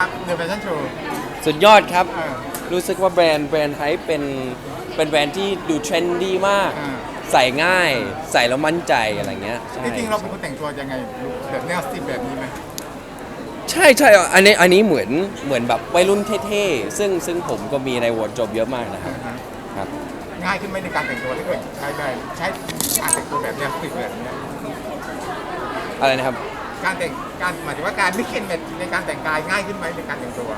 ครับเดอะแฟชั่นโชว์ สุดยอดครับเออรู้สึกว่าแบรนด์แบรนด์ไฮเป็นเป็นแบรนด์ที่ดูเทรนดี้มาก อ่า ใส่ง่าย ใส่แล้วมั่นใจอะไรเงี้ยใช่จริงๆเราเป็นคนแต่งตัวยังไงแบบแนวสติลแบบนี้ไหมใช่ใช่อันนี้อันนี้เหมือนเหมือนแบบวัยรุ่นเท่ๆ ซึ่งซึ่งผมก็มีในวอร์ดจบเยอะมากนะครับครับ ง่ายขึ้นไหมในการแต่งตัวถ้าเกิดใช้แบบใช้การแต่งตัวแบบแนวสติลแบบนี้อะไรนะครับ การแต่งการหมายถึงว่าการลิเคนแบบในการแต่งกายง่ายขึ้นไหมในการแต่งตัว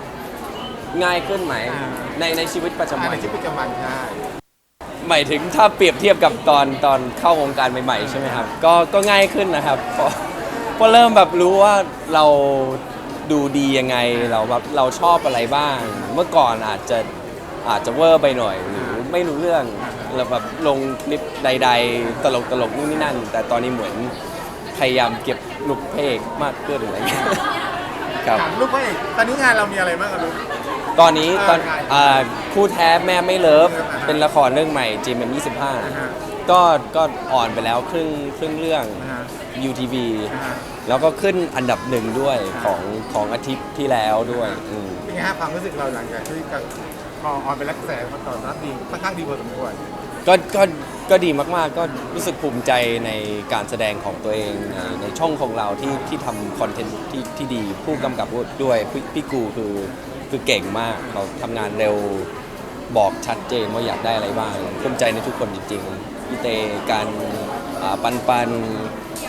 ง่ายขึ้นไหมอ่า ในในชีวิตประจำอ่าวัในนชีวิตประจำวันใช่หมายถึงถ้าเปรียบเทียบกับตอนตอนเข้าวงการใหม่ๆใช่ไหมครับก็ก็ง่ายขึ้นนะครับเพราะเพราะเริ่มแบบรู้ว่าเราดูดียังไงเราแบบเราชอบอะไรบ้าง เมื่อก่อนอาจจะอาจจะเวอร์ไปหน่อย หรือไม่รู้เรื่องเราแบบลงคลิปใดๆตลกตลกๆนู่นนี่นั่น แต่ตอนนี้เหมือนพยายามเก็บ ลุกเพลงมากขึ้นอะไรเงี้ยครับ ถามลูกว่าตอนนี้งานเรามีอะไรบ้างอะลูก ตอนนี้ตอนเออใช่อ่าคู่แท้แม่ไม่เลิฟอ่าฮะเป็นละครเรื่องใหม่ GMM อ่าฮะ25 ก็ก็อ่อนไปแล้วครึ่งครึ่งเรื่องนะฮะ UTV นะฮะ แล้วก็ขึ้นอันดับหนึ่งด้วยอ่าของของอาทิตย์ที่แล้วด้วยอืมเป็นไงฮะความรู้สึกเราหลังจากที่กับพอออนไปแล้วกระแสมาตอบรับดีค่อนข้างดีพอสมควร ก็ก็ก็ดีมากๆ ก็รู้สึกภูมิใจในการแสดงของตัวเองในในช่องของเราที่ที่ทำคอนเทนต์ที่ที่ดีผู้กำกับด้วยพี่พี่กูคือคือเก่งมากเขาทำงานเร็วบอกชัดเจนว่าอยากได้อะไรบ้างภูมิใจในทุกคนจริงๆพี่เตการอ่าปันปัน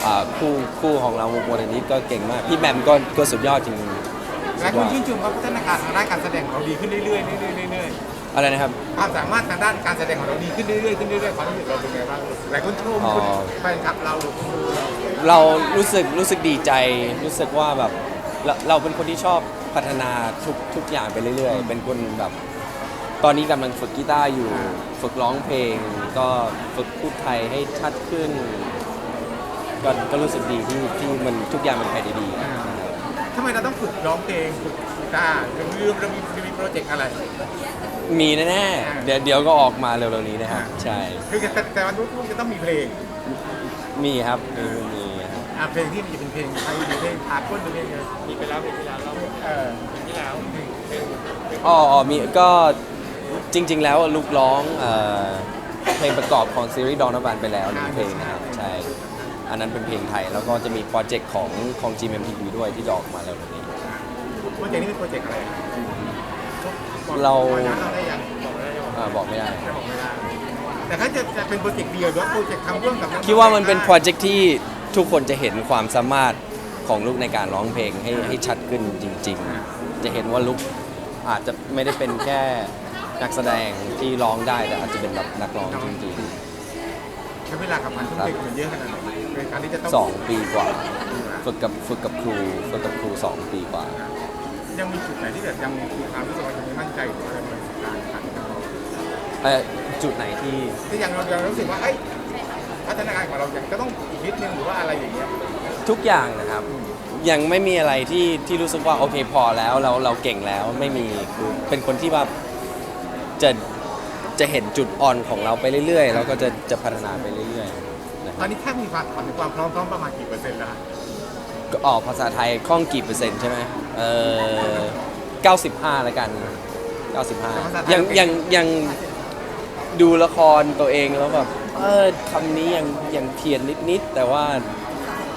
อ่าคู่คู่ของเราโมเดลนี้ก็เก่งมาก พี่แหมมก็ก็สุดยอดจริง หลายคนชื่นชมว่าพัฒนาการทางด้านการแสดงของเราดีขึ้นเรื่อยๆเรื่อยๆเรื่อย อะไรนะครับๆความสามารถทางด้านการแสดงของเราดีขึ้นเรื่อยๆขึ้นเรื่อยๆความรู้สึกเราเป็นไงบ้างหลายคนชมอ๋อคนแฟนคลับเราหรือคนดูเราเรารู้สึกรู้สึกดีใจ รู้สึกว่าแบบเราเราเป็นคนที่ชอบพัฒนาทุกทุกอย่างไปเรื่อย ๆ เป็นคนแบบ ตอนนี้กำลังฝึกกีตาร์อยู่ ฝึกร้องเพลง ก็ฝึกพูดไทยให้ชัดขึ้น ก็ก็รู้สึกดีที่ที่มันทุกอย่างมันไปได้ดีนะครับ ทำไมเราต้องฝึกร้องเพลงฝึกกีตาร์เรามีเรามีเรามีโปรเจกต์อะไร มีแน่ๆ เดี๋ยวเดี๋ยวก็ออกมาเร็วๆนี้นะครับ ใช่ คือแต่แต่วันรุ่งจะต้องมีเพลงมีครับ มีมีครับอะเพลงที่มันจะเป็นเพลงไทยหรือเพลงอาร์ตก้นหรือเพลงอะไรมีไปแล้วเพลงที่แล้วเราเออเพลงที่แล้วอ๋ออ๋อมีก็จริง ๆ แล้วลูกร้องเอ่อเพลงประกอบของซีรีส์ดอนบันไปแล้วหนึ่งเพลงนะครับ ใช่ อันนั้นเป็นเพลงไทย แล้วก็จะมีโปรเจกต์ของของ GMMTV ด้วยที่จะออกมาแล้วนี้ โปรเจกต์นี้เป็นโปรเจกต์อะไรเรา บอกได้ยังบอกได้ยังอ่าบอกไม่ได้จะบอกไม่ได้แต่ถ้าจะจะเป็นโปรเจกต์เดียวหรือว่าโปรเจกต์ทำร่วมกับกคิดว่ามันเป็นโปรเจกต์ที่ทุกคนจะเห็นความสามารถของลูกในการร้องเพลงให้ให้ชัดขึ้นจริง ๆ จะเห็นว่าลูกอาจจะไม่ได้เป็นแค่นักแสดงที่ร้องได้แต่อาจจะเป็นแบบนักร้องจริงใช้เวลากับมันทุ่มเทกับมันเยอะขนาดไหนในการที่จะต้องๆสองปีกว่า ฝึกกับฝึกกับครูฝึกกับครูสองปีกว่า ยังมีจุดไหนที่แบบยังมีความรู้สึกว่ายังไม่มั่นใจหรืออะไรในการผ่านของเราเอ่อจุดไหนที่ที่ยังเรายังรู้สึกว่าเอ้ยพัฒนาการของเรายังก็ต้องอีกนิดนึงหรือว่าอะไรอย่างเงี้ยทุกอย่างนะครับ ยังไม่มีอะไรที่ที่รู้สึกว่าโอเคพอแล้วเราเราเก่งแล้วไม่มีคือเป็นคนที่แบบจะ จะเห็นจุดอ่อนของเราไปเรื่อยๆ แล้วก็จะจะพัฒนาไปเรื่อยๆนะคตรัอบนนี้แทบมีความถามถึงความพร้อมพร้อมประมาณกี่เปอร์เซ็นต์แล้วฮะก็ออกภาษาไทยคล่องกี่เปอร์เซ็นต์ใช่ไหมเออ95แล้วกัน 95 ยังยังยังดูละครตัวเองแล้วแบบเออคำนี้ยังยังเพี้ยนนิดๆ แต่ว่า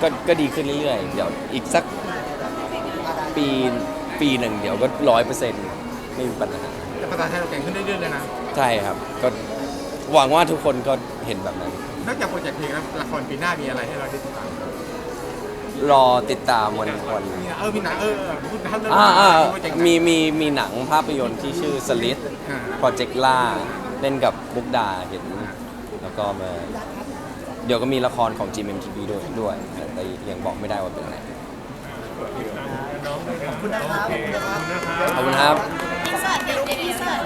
ก็ก็ดีขึ้นเรื่อยๆ เดี๋ยวอีกสักปีปีหนึ่งเดี๋ยวก็ร้อยเปอร์เซ็นต์ไม่มีปัญหา แต่ภาษาไทยเราเก่งขึ้นเรื่อยๆเลยนะ ใช่ครับ ก็หวังว่าทุกคนก็เห็นแบบนั้น นอกจากโปรเจกต์เพลงแล้วละครปีหน้ามีอะไรให้เราได้ติดตามรอติดตามวันวันมีนะเออมีหนังเออเออพูดถึงเรื่องอ่าอ่าโปรเจกต์หนัง มีมีมีหนังภาพยนตร์ที่ชื่อสลิดอ่า โปรเจกต์ล่าเล่นกับมุกดาเห็น แล้วก็มา เดี๋ยวก็มีละครของ GMMTV ด้วยด้วยแต่ยังบอกไม่ได้ว่าเป็นอะไรขอบคุณนะครับ ขอบคุณครับ อินเสิร์ตเด็กๆอินเสิร์ต